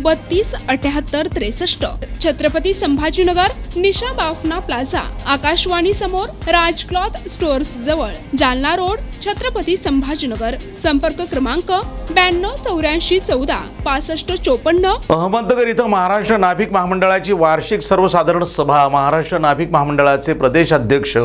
बत्तीस अठ्याहत्तर त्रेसष्ट. छत्रपती संभाजीनगर निशा बाफना प्लाझा. आकाशवाणी समोर राज क्लॉथ स्टोअर्स जवळ. जालना रोड छत्रपती संभाजीनगर. संपर्क क्रमांक ब्याण्णव चौऱ्याऐंशी चौदा पासष्ट चोपन्न. अहमदनगर इथं महाराष्ट्र नाभिक महामंडळाची वार्षिक सर्वसाधारण सभा. महाराष्ट्र नाभिक महामंडळाचे प्रदेश अध्यक्ष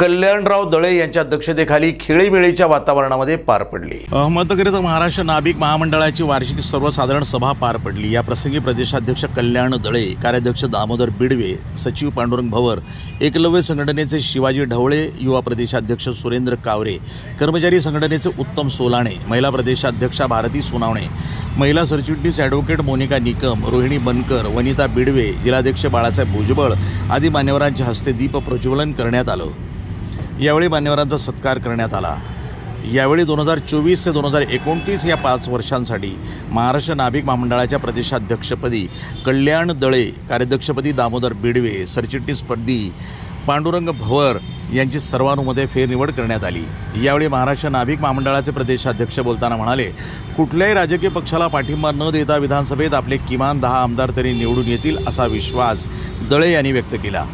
कल्याणराव दळे यांच्या अध्यक्षतेखाली खेळीमेळीच्या वातावरणामध्ये पार पडली. अहमदनगर इथं महाराष्ट्र नाभिक महामंडळाची वार्षिक सर्वसाधारण सभा पार पडली. या प्रसंगी प्रदेशाध्यक्ष कल्याण दळे कार्याध्यक्ष दामोदर बिडवे सचिव पांडुरंग भवर एकलव्य संघटनेचे शिवाजी ढवळे युवा प्रदेशाध्यक्ष सुरेंद्र कावरे कर्मचारी संघटनेचे उत्तम सोलाणे महिला प्रदेशाध्यक्षा भारती सोनावणे महिला सरचिटणीस ॲडव्होकेट मोनिका निकम रोहिणी बनकर वनिता बिडवे जिल्हाध्यक्ष बाळासाहेब भुजबळ आदी मान्यवरांच्या हस्ते दीप प्रज्वलन करण्यात आलं. यावेळी मान्यवरांचा सत्कार करण्यात आला. यावेळी दोन हजार चोवीस ते दोन हजार एकोणतीस या पाच वर्षांसाठी महाराष्ट्र नाभिक महामंडळाच्या प्रदेशाध्यक्षपदी कल्याण दळे कार्याध्यक्षपदी दामोदर बिडवे सरचिटणीसपदी पांडुरंग भवर यांची सर्वानुमते फेरनिवड करण्यात आली. यावेळी महाराष्ट्र नाभिक महामंडळाचे प्रदेशाध्यक्ष बोलताना म्हणाले कुठल्याही राजकीय पक्षाला पाठिंबा न देता विधानसभेत आपले किमान दहा आमदार तरी निवडून येतील असा विश्वास दळे यांनी व्यक्त केला.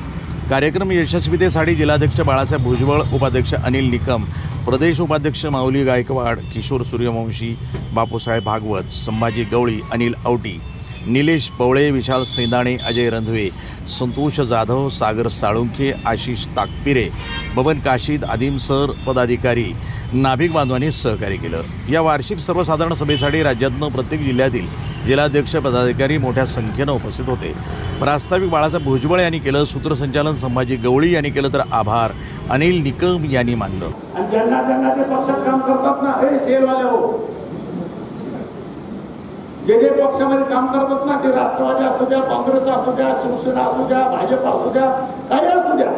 कार्यक्रम यशस्वीतेसाठी जिल्हाध्यक्ष बाळासाहेब भुजबळ उपाध्यक्ष अनिल निकम प्रदेश उपाध्यक्ष माऊली गायकवाड किशोर सूर्यवंशी बापूसाहेब भागवत संभाजी गवळी अनिल औटी निलेश पवळे विशाल सैंदाणे अजय रंधवे संतोष जाधव सागर साळुंखे आशिष ताकपिरे बबन काशीद आदिम सर पदाधिकारी नाभिक बांधवांनी सहकार्य केलं. या वार्षिक सर्वसाधारण सभेसाठी राज्यातनं प्रत्येक जिल्ह्यातील जिल्हाध्यक्ष पदाधिकारी मोठ्या संख्येनं उपस्थित होते. प्रास्ताविक बाळासाहेब भुजबळ यांनी केलं सूत्रसंचालन संभाजी गवळी यांनी केलं तर आभार. अनिल निकम यांनी मानलं. आणि ज्यांना ज्यांना ते पक्षात काम करतात ना हे सेलवाले हो. जे जे पक्षामध्ये काम करतात ना ते राष्ट्रवादी असू द्या काँग्रेस असू द्या शिवसेना असू द्या भाजप असू द्या काही असू द्या.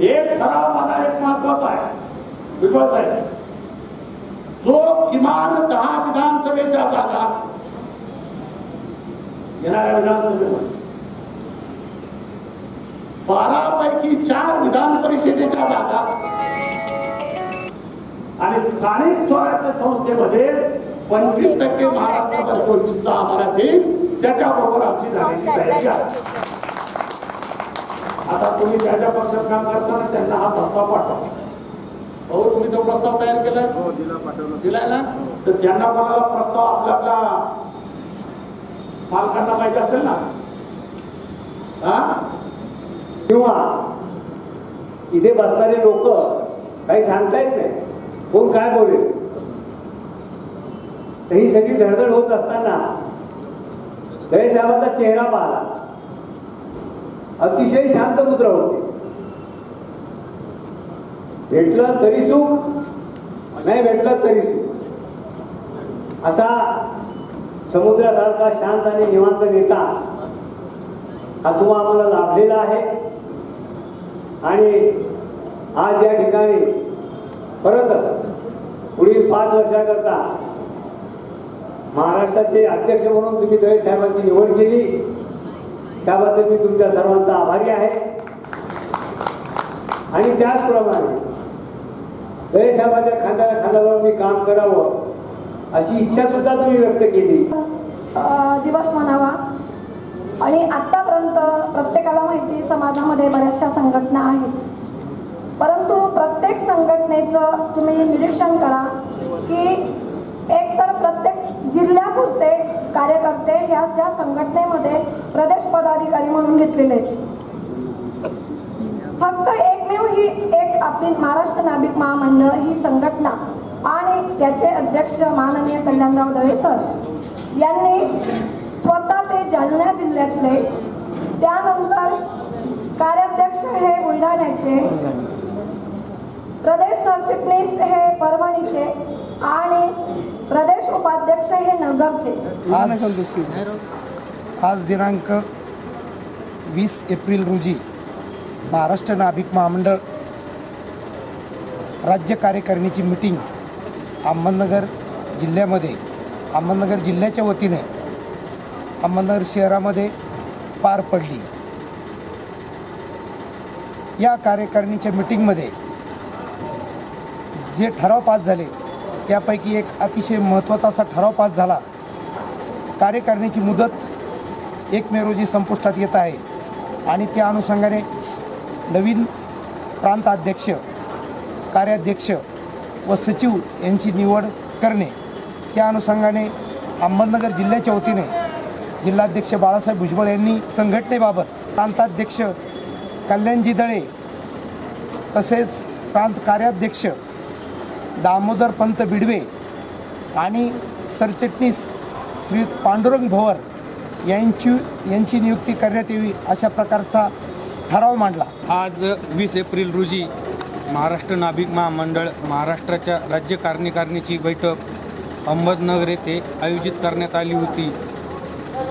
एक खरा मला एक महत्त्वाचा आहे. विश्वास आहे जो किमान दहा विधानसभेच्या जागा येणाऱ्या विधानसभेमध्ये. बारा पैकी चार विधान परिषदेच्या जागा आणि स्थानिक स्वराज्य संस्थेमध्ये पंचवीस टक्के महाराष्ट्राचा जो हिस्सा आम्हाला देईल त्याच्याबरोबर आमची जाण्याची तयारी आहे. आता तुम्ही ज्या ज्या पक्षात काम करताना त्यांना हा प्रस्ताव पाठवा. हो तुम्ही तो प्रस्ताव तयार केलाय? दिलाय ना? तर ज्यांना कोणाला प्रस्ताव आपल्या आपल्या मालकांना माहिती असेल ना? हा? किंवा इथे बसणारे लोक काही सांगता येत नाही. कोण काय बोलेल? तर ही सगळी धडधड होत असताना दळे साहेबांचा चेहरा पाहला. अतिशय शांत मुद्रा होते. भेटलं तरी सुख नाही भेटलं तरी सुख. असा समुद्रासारखा शांत आणि निवांत नेता हा तुम्हा आम्हाला लाभलेला आहे. आणि आज या ठिकाणी परत पुढील पाच वर्षाकरता महाराष्ट्राचे अध्यक्ष म्हणून तुम्ही दळे साहेबांची निवड केली. त्याबद्दल मी तुमच्या सर्वांचा आभारी आहे. आणि त्याचप्रमाणे दळे साहेबांच्या खांद्याला खांद्यावर मी काम करावं. अशी इच्छा सुद्धा तुम्ही व्यक्त केली. दिवस म्हणावा. आणि आतापर्यंत प्रत्येकाला माहिती समाजामध्ये बऱ्याचशा संघटना आहेत. परंतु प्रत्येक संघटनेचं तुम्ही निरीक्षण करा की एकतर प्रत्येक जिल्ह्यापुरते कार्यकर्ते ह्या ज्या संघटनेमध्ये प्रदेश पदाधिकारी म्हणून घेतलेले आहेत. फक्त एकमेव ही एक आपली महाराष्ट्र नाभिक महामंडळ ही संघटना आणि त्याचे अध्यक्ष माननीय कल्याणराव दळेसर यांनी स्वतः ते जालना जिल्ह्यातले त्यानंतर कार्याध्यक्ष हे बुलढाण्याचे प्रदेश सरचिटणीस हे परभणीचे आणि प्रदेश उपाध्यक्ष हे नगरचे. आज दिनांक वीस एप्रिल रोजी महाराष्ट्र नाभिक महामंडळ राज्य कार्यकारिणीची मिटिंग अहमदनगर जिल्ह्यामध्ये अहमदनगर जिल्ह्याच्या वतीने अहमदनगर शहरामध्ये पार पडली. या कार्यकारिणीच्या मिटिंगमध्ये जे ठराव पास झाले त्यापैकी एक अतिशय महत्त्वाचा असा ठराव पास झाला. कार्यकारिणीची मुदत एक मे रोजी संपुष्टात येत आहे आणि त्या अनुषंगाने नवीन प्रांताध्यक्ष कार्याध्यक्ष व सचिव यांची निवड करणे. त्या अनुषंगाने अहमदनगर जिल्ह्याच्या वतीने जिल्हाध्यक्ष बाळासाहेब भुजबळ यांनी संघटनेबाबत प्रांताध्यक्ष कल्याणजी दळे तसेच प्रांत कार्याध्यक्ष दामोदर पंत बिडवे आणि सरचिटणीस श्री पांडुरंग भोवर यांची यांची नियुक्ती करण्यात यावी अशा प्रकारचा ठराव मांडला. आज वीस एप्रिल रोजी महाराष्ट्र नाभिक महामंडळ महाराष्ट्राच्या राज्य कार्यकारिणीची बैठक अहमदनगर येथे आयोजित करण्यात आली होती.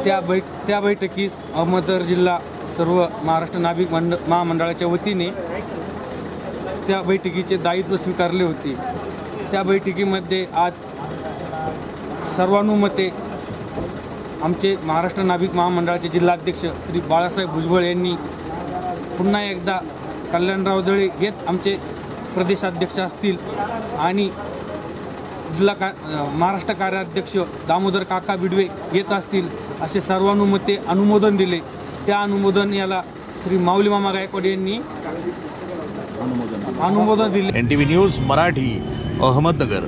त्या बैठ त्या बैठकीस अहमदनगर जिल्हा सर्व महाराष्ट्र नाभिक मंड महामंडळाच्या वतीने त्या बैठकीचे दायित्व स्वीकारले होते. त्या बैठकीमध्ये आज सर्वानुमते आमचे महाराष्ट्र नाभिक महामंडळाचे जिल्हाध्यक्ष श्री बाळासाहेब भुजबळ यांनी पुन्हा एकदा कल्याणराव दळे हेच आमचे प्रदेशाध्यक्ष असतील. आणि जिल्हा का महाराष्ट्र कार्याध्यक्ष दामोदर काका बिडवे हेच असतील असे सर्वानुमते अनुमोदन दिले. त्या अनुमोदन याला श्री माऊली मामा गायकवाड यांनी अनुमोदन दिले. N T V news Marathi Ahmednagar.